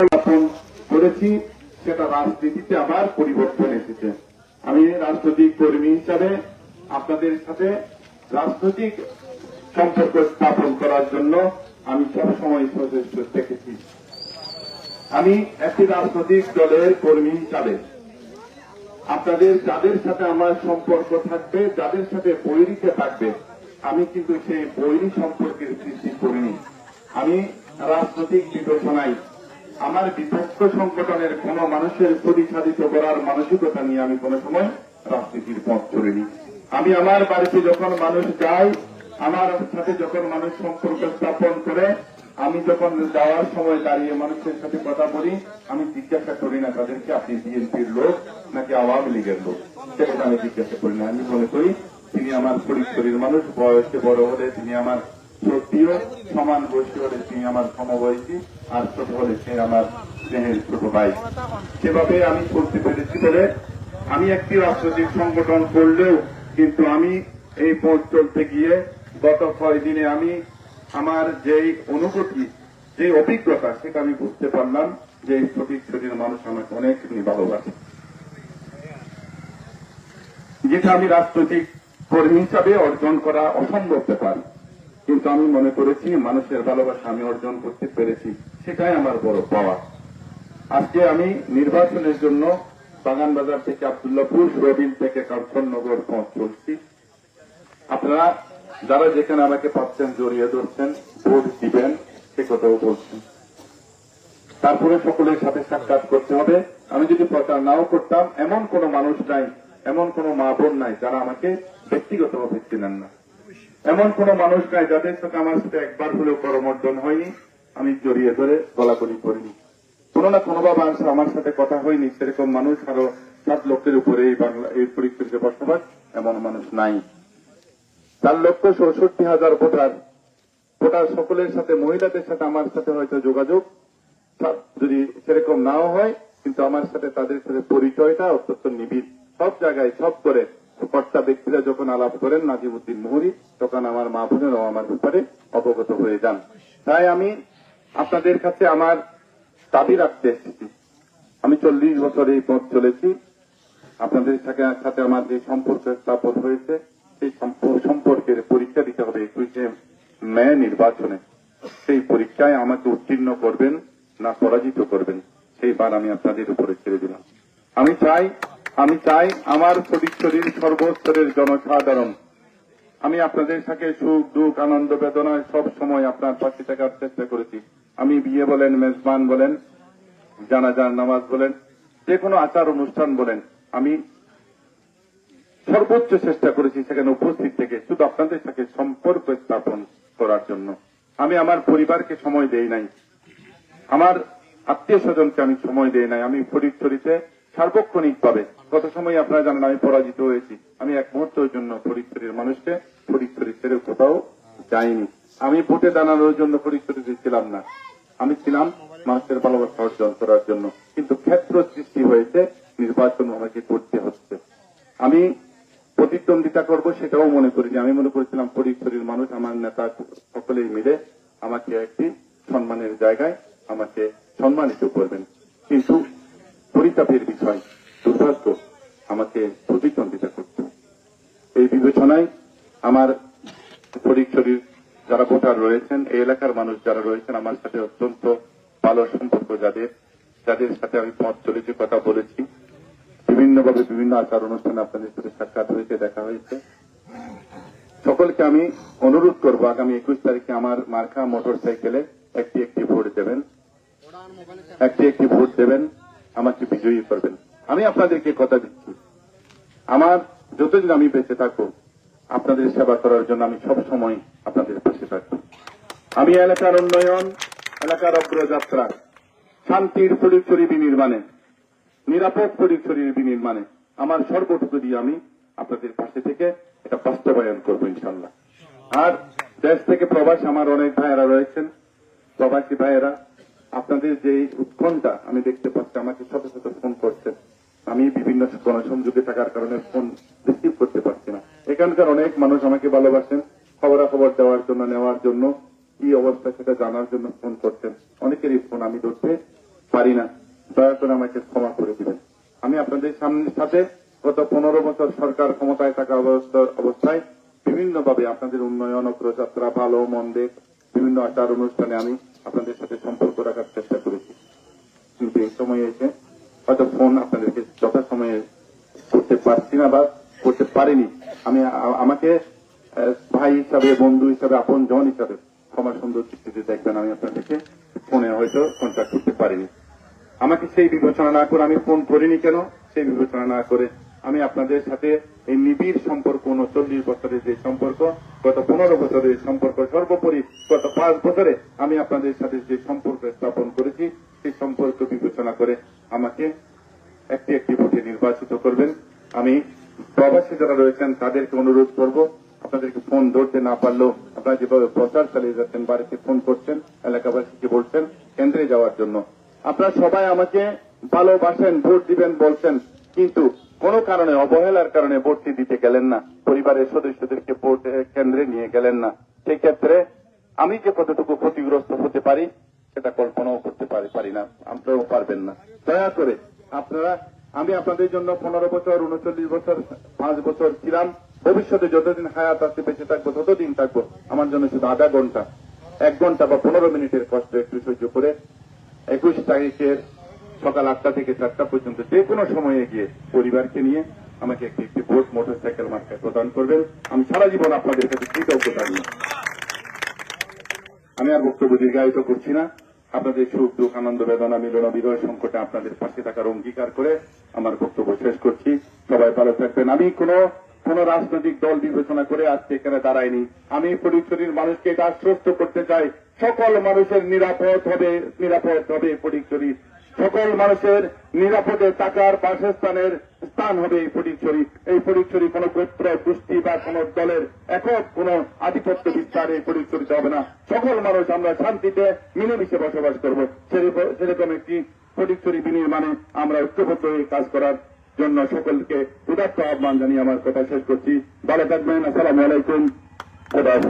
স্থাপন করেছি, সেটা রাজনীতিতে আবার পরিবর্তন এসেছে। আমি রাজনৈতিক কর্মী হিসাবে আপনাদের সাথে রাজনৈতিক সম্পর্ক স্থাপন করার জন্য আমি সবসময় সচেষ্ট থেকেছি। আমি একটি রাজনৈতিক দলের কর্মী হিসাবে। আপনাদের যাদের সাথে আমার সম্পর্ক থাকবে, যাদের সাথে বৈরিতে থাকবে, আমি কিন্তু সেই বৈরী সম্পর্কের সৃষ্টি করিনি। আমি রাজনৈতিক বিবেচনায় আমার বিপক্ষ সংগঠনের কোন মানুষের পরিচালিত করার মানসিকতা নিয়ে আমি কোন সময় রাজনীতির পথ চলিনি আমি আমার বাড়িতে যখন মানুষ যায়, আমার সাথে যখন মানুষ সম্পর্ক স্থাপন করে, আমি যখন যাওয়ার সময় দাঁড়িয়ে মানুষের সাথে কথা বলি, আমি জিজ্ঞাসা করি না তাদেরকে, আপনি বিএনপির লোক নাকি আওয়ামী লীগের লোক? সেটা আমি জিজ্ঞাসা করি না। আমি মনে করি, তিনি আমার পরিচয়ের মানুষ, বয়সে বড় হলে তিনি আমার সত্যিও সমান বয়সী হলে তিনি আমার সমবয়সী, আর ছোট হলে সে আমার স্নেহের ছোট ভাই। সেভাবে আমি করতে পেরেছি বলে আমি একটি রাজনৈতিক সংগঠন করলেও কিন্তু আমি এই পথ চলতে গিয়ে গত ছয় দিনে আমি আমার যেই অনুভূতি যে অভিজ্ঞতা, সেটা আমি বুঝতে পারলাম যে এই সঠিক শরীর মানুষ আমাকে অনেক ভালোবাসে। যেটা আমি রাজনৈতিক কর্মী হিসাবে অর্জন করা অসম্ভব ব্যাপার। কিন্তু আমি মনে করেছি, মানুষের ভালোবাসা আমি অর্জন করতে পেরেছি, সেটাই আমার বড় পাওয়া। আজকে আমি নির্বাচনের জন্য বাগান বাজার থেকে আবদুল্লাপুর রবিন থেকে কাঞ্চননগর পথ চলছি। আপনারা যারা যেখানে আমাকে পাচ্ছেন, জড়িয়ে ধরছেন, ভোট দিবেন, সে কথাও বলছেন। তারপরে সকলের সাথে সাক্ষাৎ করতে হবে। আমি যদি প্রচার নাও করতাম, এমন কোন মানুষ নাই, এমন কোন মা বোন নাই যারা আমাকে ব্যক্তিগতভাবে চেনেন না। এমন কোন মানুষ নাই যাদের সাথে আমার সাথে একবার হলেও করমর্দন হয়নি। আমি জড়িয়ে ধরে গলাগলি করিনি। কোনো না কোনোভাবে আর আমার সাথে কথা হয়নি। সেরকম মানুষ আরও সাত লক্ষের উপরে এই বাংলা, এই পরিস্থিতিতে বসবাস এমন মানুষ নাই। চার লক্ষ চৌষট্টি হাজার ভোটার। ভোটার সকলের সাথে, মহিলাদের সাথে আমার সাথে হয়তো যোগাযোগ। যদি সেরকম নাও হয়, কিন্তু আমার সাথে তাদের সাথে পরিচয়টা অত্যন্ত নিবিড়। সব জায়গায় সব করে কর্তা ব্যক্তিরা যখন আলাপ করেন, নাজিমুদ্দিন মুহুরি, তখন আমার মা বোনেরাও আমার ব্যাপারে অবগত হয়ে যান। তাই আমি আপনাদের কাছে আমার দাবি রাখতে এসেছি। আমি চল্লিশ বছর এই পথ চলেছি। আপনাদের সাথে আমার যে সম্পর্ক স্থাপন হয়েছে, সেই সম্পর্কের পরীক্ষা দিতে হবে একুশে মে নির্বাচনে। সেই পরীক্ষায় আমাকে উত্তীর্ণ করবেন না পরাজিত করবেন সেই বার আমি আপনাদের উপরে ছেড়ে দিলাম। আমি চাই আমি চাই আমার শরীর সর্বস্তরের জনসাধারণ। আমি আপনাদের সাথে সুখ, দুঃখ, আনন্দ, বেদনায় সব সময় আপনার পাশে থাকার চেষ্টা করেছি। আমি বিয়ে বলেন, মেজবান বলেন, জানাজার নামাজ বলেন যে কোনো আচার অনুষ্ঠান বলেন, আমি সর্বোচ্চ চেষ্টা করেছি সেখানে উপস্থিত থেকে শুধু আপনাদের সাথে সম্পর্ক স্থাপন করার জন্য। আমি আমার পরিবারকে সময় দেই নাই। আমার আত্মীয় স্বজনকে আমি সময় দেই নাই। আমি ফরিদচরিতে সার্বক্ষণিক ভাবে গত সময় আপনারা জানেন আমি পরাজিত হয়েছি। আমি এক মুহূর্তের জন্য ফরিদচরির মানুষকে ফরিদচরি ছেড়ে কোথাও যাইনি। আমি ভোটে দাঁড়ানোর জন্য ফরিদচরিতে ছিলাম না। আমি ছিলাম মানুষের ভালোবাসা অর্জন করার জন্য। কিন্তু ক্ষেত্র সৃষ্টি হয়েছে, নির্বাচন আমাকে করতে হচ্ছে। আমি প্রতিদ্বন্দ্বিতা করব সেটাও মনে করিনি। আমি মনে করেছিলাম পরিচরের মানুষ, আমার নেতা সকলেই মিলে আমাকে একটি সম্মানের জায়গায় আমাকে সম্মানিত করবেন। কিন্তু পরিতাপের বিষয় দুর্ভাগ্য আমাকে প্রতিদ্বন্দ্বিতা করতে। এই বিবেচনায় আমার পরিচরের যারা ভোটার রয়েছেন, এই এলাকার মানুষ যারা রয়েছেন, আমার সাথে অত্যন্ত ভালো সম্পর্ক যাদের যাদের সাথে আমি পথ চলেছি কথা বলেছি। বিভিন্নভাবে বিভিন্ন আচার অনুষ্ঠানে আপনাদের সাথে সাক্ষাৎ হয়েছে, দেখা হয়েছে। সকলকে আমি অনুরোধ করব, আগামী একুশ তারিখে আমার মার্কা মোটর সাইকেলে একটি একটি ভোট দেবেন। একটি একটি ভোট দেবেন। আমাকে বিজয়ী করবেন। আমি আপনাদেরকে কথা দিচ্ছি। আমার যতদিন আমি বেঁচে থাকব, আপনাদের সেবা করার জন্য আমি সব সময় আপনাদের পাশে থাকব। আমি এলাকার উন্নয়ন, এলাকার অগ্রযাত্রা, শান্তির পরিচরি বিনির্মাণে, নিরাপদ পরিচরের বিনির্মাণে, আমার সর্বটুকু দিয়ে আমি আপনাদের পাশে থেকে এটা বাস্তবায়ন করব ইনশাল্লাহ আর দেশ থেকে প্রবাস, আমার অনেক ভাইয়েরা রয়েছেন, প্রবাসী ভাইয়েরা আপনাদের যে উৎকণ্ঠা, আমি দেখতে পাচ্ছি, আমাকে শত শত ফোন করছেন আমি বিভিন্ন গণসংযোগে থাকার কারণে ফোন রিসিভ করতে পারছি না। এখানকার অনেক মানুষ আমাকে ভালোবাসেন, খবরাখবর দেওয়ার জন্য, নেওয়ার জন্য, কি অবস্থা সেটা জানার জন্য ফোন করছেন। অনেকেরই ফোন আমি ধরতে পারি না। দয়া করে আমাকে ক্ষমা করে দিবেন। আমি আপনাদের সামনের সাথে গত পনেরো বছর সরকার ক্ষমতায় থাকা অবস্থা- অবস্থায় বিভিন্নভাবে আপনাদের উন্নয়ন, অগ্রযাত্রা, ভালো, মন্দে বিভিন্ন আচার অনুষ্ঠানে আমি আপনাদের সাথে সম্পর্ক রাখার চেষ্টা করেছি। কিন্তু এই সময়ে এসে হয়তো ফোন আপনাদেরকে যথাসময়ে করতে পারছি না বা করতে পারিনি। আমি, আমাকে ভাই হিসাবে, বন্ধু হিসাবে, আপন জন হিসাবে ক্ষমা সুন্দর দৃষ্টিতে দেখবেন, আমি আপনাদেরকে ফোনে হয়তো কন্ট্যাক্ট করতে পারিনি। আমাকে সেই বিবেচনা না করে আমি ফোন করিনি কেন? সেই বিবেচনা না করে আমি আপনাদের সাথে এই নিবিড় সম্পর্ক, উনচল্লিশ বছরের যে সম্পর্ক, গত পনেরো বছরের সম্পর্ক, সর্বোপরি গত পাঁচ বছরে আমি আপনাদের সাথে যে সম্পর্ক স্থাপন করেছি, সেই সম্পর্ক বিবেচনা করে আমাকে একটি একটি ভোটে নির্বাচিত করবেন। আমি প্রবাসী যারা রয়েছেন, তাদেরকে অনুরোধ করব, আপনাদেরকে ফোন ধরতে না পারলেও আপনারা যেভাবে প্রচার চালিয়ে যাচ্ছেন, বাড়িতে ফোন করছেন, এলাকাবাসীকে বলছেন, কেন্দ্রে যাওয়ার জন্য। আপনারা সবাই আমাকে ভালোবাসেন, ভোট দিবেন, বলছেন, কিন্তু কোন কারণে অবহেলার কারণে ভোটটি দিতে গেলেন না। পরিবারের সদস্যদেরকে ভোট কেন্দ্রে নিয়ে গেলেন না। সেই ক্ষেত্রে আমি যে কতটুকু ক্ষতিগ্রস্ত হতে পারি, সেটা কল্পনাও করতে পারি না। আপনারাও পারবেন না। দয়া করে আপনারা, আমি আপনাদের জন্য পনেরো বছর, উনচল্লিশ বছর, পাঁচ বছর ছিলাম। ভবিষ্যতে যতদিন হায়াত আছে, বেঁচে থাকব, ততদিন থাকব। আমার জন্য শুধু আধা ঘণ্টা, এক ঘণ্টা বা পনেরো মিনিটের কষ্ট একটু সহ্য করে, একুশ তারিখের সকাল আটটা থেকে চারটা পর্যন্ত যে কোনো সময়ে গিয়ে পরিবারকে নিয়ে আমাকে একটি একটি ভোট মোটরসাইকেল মার্কায় প্রদান করবেন। আমি সারা জীবন আপনাদের কাছে কৃতজ্ঞতা নিয়ে আমি আর বক্তব্য দীর্ঘায়িত করছি না। আপনাদের সুখ, দুঃখ, আনন্দ, বেদনা, মিলন বিরয় সংকটে আপনাদের পাশে থাকার অঙ্গীকার করে আমার বক্তব্য শেষ করছি। সবাই ভালো থাকবেন। আমি কোন কোন রাজনৈতিক দল বিবেচনা করে আজকে এখানে দাঁড়াইনি। আমি ফটিকছড়ির মানুষকে এটা আশ্বস্ত করতে চাই। সকল মানুষের নিরাপদ হবে নিরাপদ হবে ফটিকছড়ি সকল মানুষের নিরাপদে থাকার বাসস্থানের স্থান হবে এই ফটিকছড়ি এই ফটিকছড়ি কোন গোত্র, গোষ্ঠী বা কোন দলের একক, কোন আধিপত্য বিস্তার এই ফটিকছড়িতে হবে না। সকল মানুষ আমরা শান্তিতে মিলেমিশে বসবাস করব। সেরকম- একটি ফটিকছড়ি বিনির্মাণে আমরা ঐক্যবদ্ধ হয়ে কাজ করার জন্য সকলকে উদাত্ত আহ্বান জানিয়ে আমার কথা শেষ করছি। ভালো থাকবেন, আসসালামু আলাইকুম। খোদা।